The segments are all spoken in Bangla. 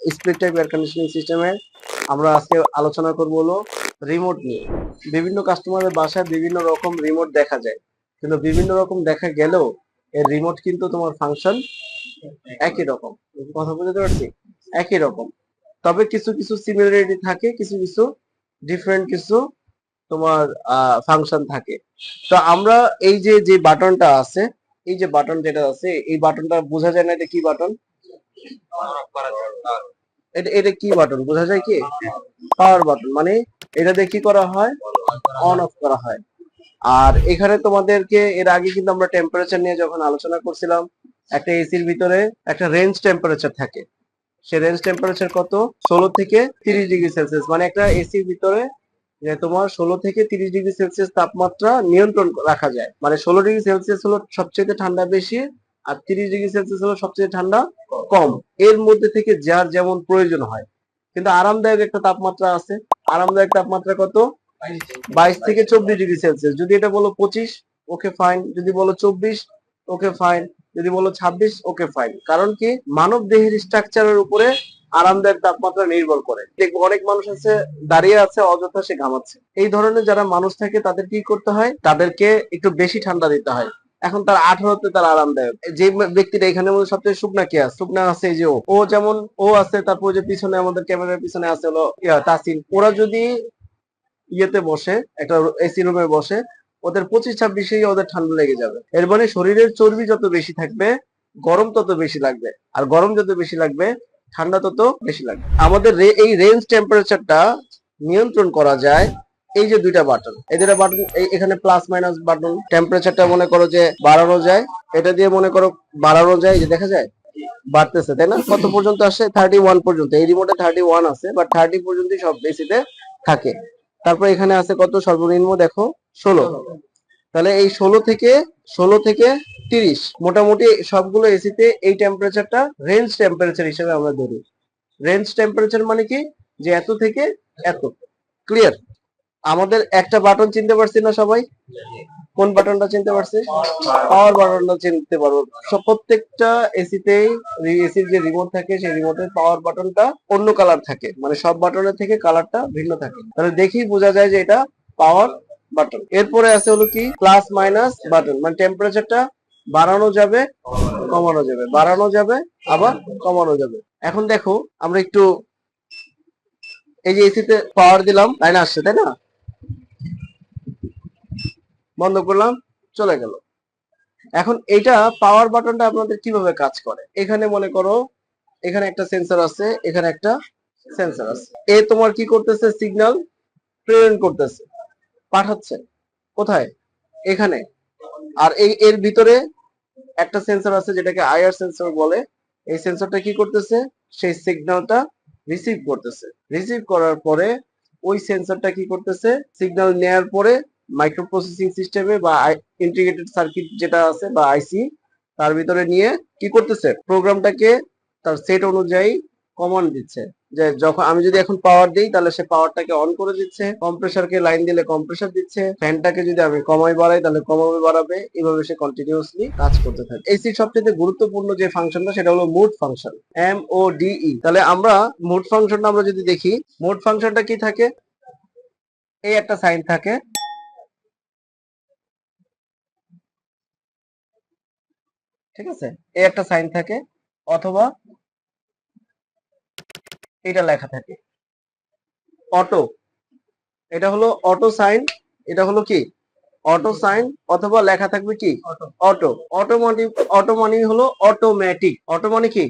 স্প্লিট টাইপ এয়ার কন্ডিশনিং সিস্টেমের আমরা আজকে আলোচনা করব হলো রিমোট নিয়ে। বিভিন্ন কাস্টমারের বাসায় বিভিন্ন রকম রিমোট দেখা যায়। কিন্তু বিভিন্ন রকম দেখা গেলেও এর রিমোট কিন্তু তোমার ফাংশন একই রকম। কথা বুঝতে পারছি? একই রকম। তবে কিছু কিছু সিমিলারিটি থাকে, কিছু কিছু ডিফারেন্ট কিছু তোমার ফাংশন থাকে। তো আমরা এই যে যে বাটনটা আছে, এই যে বাটন যেটা আছে, এই বাটনটা বোঝা যায় না এটা কি বাটন এটা এটা কি বাটন বোঝা যায় কি? পাওয়ার বাটন মানে এটা দিয়ে করা হয়? অন অফ করা হয়। আর এখানে তোমাদেরকে এর আগে কিন্তু আমরা টেম্পারেচার নিয়ে যখন আলোচনা করছিলাম, একটা এসির ভিতরে একটা রেঞ্জ টেম্পারেচার থাকে। সে রেঞ্জ টেম্পারেচার কত? ষোলো থেকে তিরিশ ডিগ্রি সেলসিয়াস মানে একটা এসির ভিতরে, যে তোমার ষোলো থেকে তিরিশ ডিগ্রি সেলসিয়াস তাপমাত্রা নিয়ন্ত্রণ রাখা যায়। মানে ষোলো ডিগ্রি সেলসিয়াস হলো সবচেয়ে ঠান্ডা বেশি, আর তিরিশ ডিগ্রি সেলসিয়াস হলো সবচেয়ে ঠান্ডা কম। এর মধ্যে থেকে যার যেমন প্রয়োজন হয়। কিন্তু আরামদায়ক একটা তাপমাত্রা আছে। আরামদায়ক তাপমাত্রা কত? বাইশ থেকে চব্বিশ ডিগ্রি সেলসিয়াস। যদি এটা বলো পঁচিশ, ওকে ফাইন। যদি বলো চব্বিশ, ওকে ফাইন। যদি বলো ছাব্বিশ, ওকে ফাইন। কারণ কি? মানব দেহের স্ট্রাকচারের উপরে আরামদায়ক তাপমাত্রা নির্ভর করে। দেখব অনেক মানুষ আছে, দাঁড়িয়ে আছে, অযথা সে ঘামাচ্ছে। এই ধরনের যারা মানুষ থাকে, তাদের কি করতে হয়? তাদেরকে একটু বেশি ঠান্ডা দিতে হয়। এখন তার আঠারোতে তার আরামদায়ক। যে ব্যক্তিটা এখানে মধ্যে সবচেয়ে শুকনা কে আছে? শুকনা আছে যে ও। যেমন ও আছে, তারপর যে পিছনে আমাদের ক্যামেরার পিছনে আছে হলো তাসিন। ওরা যদি ইয়েতে বসে, একটা এসি রুমে বসে, ওদের পঁচিশ ছাব্বিশেই ওদের ঠান্ডা লেগে যাবে। এর মানে শরীরের চর্বি যত বেশি থাকবে, গরম তত বেশি লাগবে। আর গরম যত বেশি লাগবে, ঠান্ডা তত বেশি লাগবে। আমাদের এই রেঞ্জ টেম্পারেচারটা নিয়ন্ত্রণ করা যায় এই যে দুইটা বাটন এই দুইটা বাটন এখানে প্লাস মাইনাস বাটন টেম্পারেচারটা মনে করো যে বাড়ানো যায়, এটা দিয়ে মনে করো বাড়ানো যায় যে দেখা যায়? বাড়তেছে, তাই না? কত পর্যন্ত আসে? থার্টি ওয়ান পর্যন্ত। এই রিমোটে থার্টি ওয়ান আছে বাট থার্টি পর্যন্তই সব বেসিতে থাকে। তারপর এখানে আছে কত? সর্বনিম্ন দেখো, ষোলো। তাহলে এই ষোলো থেকে ষোলো থেকে তিরিশ, মোটামুটি সবগুলো এসিতে এই টেম্পারেচারটা রেঞ্জ টেম্পারেচার হিসেবে আমরা ধরি। রেঞ্জ টেম্পারেচার মানে কি? যে এত থেকে এত। ক্লিয়ার আমাদের একটা বাটন চিনতে পারছি না সবাই? কোন বাটনটা চিনতে পারছি? পাওয়ার বাটনটা চিনতে পারব। প্রত্যেকটা এসিতেই এসির যে রিমোট থাকে, সেই রিমোটের পাওয়ার বাটনটা অন্য কালার থাকে। মানে সব বাটনের থেকে কালারটা ভিন্ন থাকে। তাহলে দেখেই বোঝা যায় যে এটা পাওয়ার বাটন এরপরে আছে হলো কি? প্লাস মাইনাস বাটন মানে টেম্পারেচারটা বাড়ানো যাবে, কমানো যাবে। বাড়ানো যাবে, আবার কমানো যাবে। এখন দেখো, আমরা একটু এই যে এসিতে পাওয়ার দিলাম লাইন আসছে, তাই না? বন্ধ করলাম, চলে গেল। এখন এটা পাওয়ার বাটনটা আপনাদের কীভাবে কাজ করে? এখানে মনে করো, এখানে একটা সেন্সর আছে, এখানে একটা সেন্সর আছে। এ তোমার কি করতেছে? সিগন্যাল প্রেরণ করতেছে। পাঠাচ্ছে। কোথায়? এখানে। আর এই, এর ভিতরে একটা সেন্সর আছে যেটাকে আইআর সেন্সর বলে। এই সেন্সরটা কি করতেছে? সেই সিগন্যালটা রিসিভ করতেছে। রিসিভ করার পরে ওই সেন্সরটা কি করতেছে? সিগন্যাল নেয়ার পরে মাইক্রো প্রসেসিং সিস্টেমে বা ইন্টিগ্রেটেড সার্কিট যেটা আছে বা আইসি তার ভিতরে নিয়ে কি করতেছে? প্রোগ্রামটাকে তার সেট অনুযায়ী কমান্ড দিচ্ছে। যে যখন আমি যদি এখন পাওয়ার দিই, তাহলে সে পাওয়ারটাকে অন করে দিচ্ছে কম্প্রেসারকে লাইন দিলে কম্প্রেসার দিচ্ছে ফ্যানটাকে যদি আমি কমাই বাড়াই, তাহলে কমাবে, বাড়াবে, এভাবে সে কন্টিনিউয়াসলি কাজ করতে থাকে। এসির সবচেয়ে গুরুত্বপূর্ণ যে ফাংশনটা সেটা হলো mood function M O D E তাহলে আমরা মুড ফাংশনটা আমরা যদি দেখি মুড ফাংশনটা কি থাকে? এই একটা সাইন থাকে। ঠিক আছে? এই একটা সাইন থাকে অথবা এটা লেখা থাকে। অটো এটা হলো অটো সাইন এটা হলো কি? অটো সাইন অথবা লেখা থাকবে কি? অটো। অটোমেটিক অটো মানে হলো অটোমেটিক অটো মানে কি?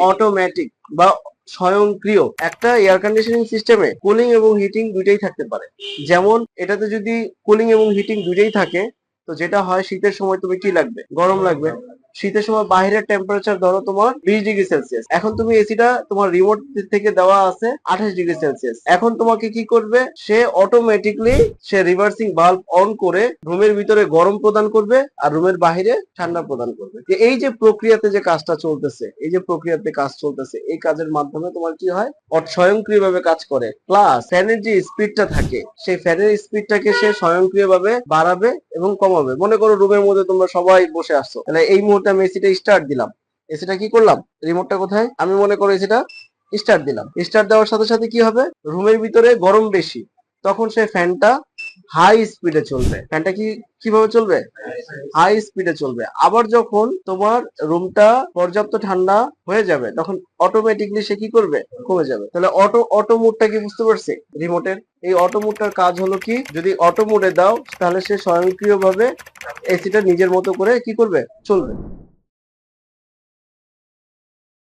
অটোমেটিক বা স্বয়ংক্রিয়। একটা এয়ার কন্ডিশনিং সিস্টেমে কুলিং এবং হিটিং দুইটাই থাকতে পারে। যেমন এটাতে যদি কুলিং এবং হিটিং দুইটাই থাকে তো যেটা হয় শীতের সময় তুমি কি লাগবে? গরম লাগবে। শীতের সময় বাইরের টেম্পারেচার ধরো তোমার বিশ ডিগ্রি সেলসিয়াস এখন তুমি এসিটা তোমার রিমোট থেকে দেওয়া আছে আঠাশ ডিগ্রি সেলসিয়াস এখন তোমাকে কি করবে? সে অটোমেটিকলি সে রিভার্সিং বাল্ব অন করে রুমের ভিতরে গরম প্রদান করবে আর রুমের বাইরে ঠান্ডা প্রদান করবে। এই যে প্রক্রিয়াতে যে কাজটা চলতেছে, এই যে প্রক্রিয়াতে কাজ চলতেছে, এই কাজের মাধ্যমে তোমার কি হয়? স্বয়ংক্রিয়ভাবে কাজ করে। প্লাস ফ্যানের যে স্পিডটা থাকে, সেই ফ্যানের স্পিডটাকে সে স্বয়ংক্রিয়ভাবে বাড়াবে এবং কমাবে। মনে করো রুমের মধ্যে তোমরা সবাই বসে আসছো তাহলে এই মুহূর্তে আমি এসিটা স্টার্ট দিলাম। এসিটা কি করলাম? রিমোটটা কোথায়? আমি মনে করো এসিটা স্টার্ট দিলাম। স্টার্ট দেওয়ার সাথে সাথে কি হবে? রুমের ভিতরে গরম বেশি। তখন সে ফ্যানটা হাই স্পিডে চলবে। ফ্যানটা কি, কীভাবে চলবে? হাই স্পিডে চলবে। আবার যখন তোমার রুমটা পর্যাপ্ত ঠান্ডা হয়ে যাবে, তখন অটোমেটিকলি সে কি করবে? কমে যাবে। তাহলে অটো অটো মোডটা কি বুঝতে পারছি? রিমোটের এই অটো মোডটার কাজ হলো কি, যদি অটো মোডে দাও, তাহলে সে স্বয়ংক্রিয়ভাবে এসিটা নিজের মতো করে কি করবে? চলবে।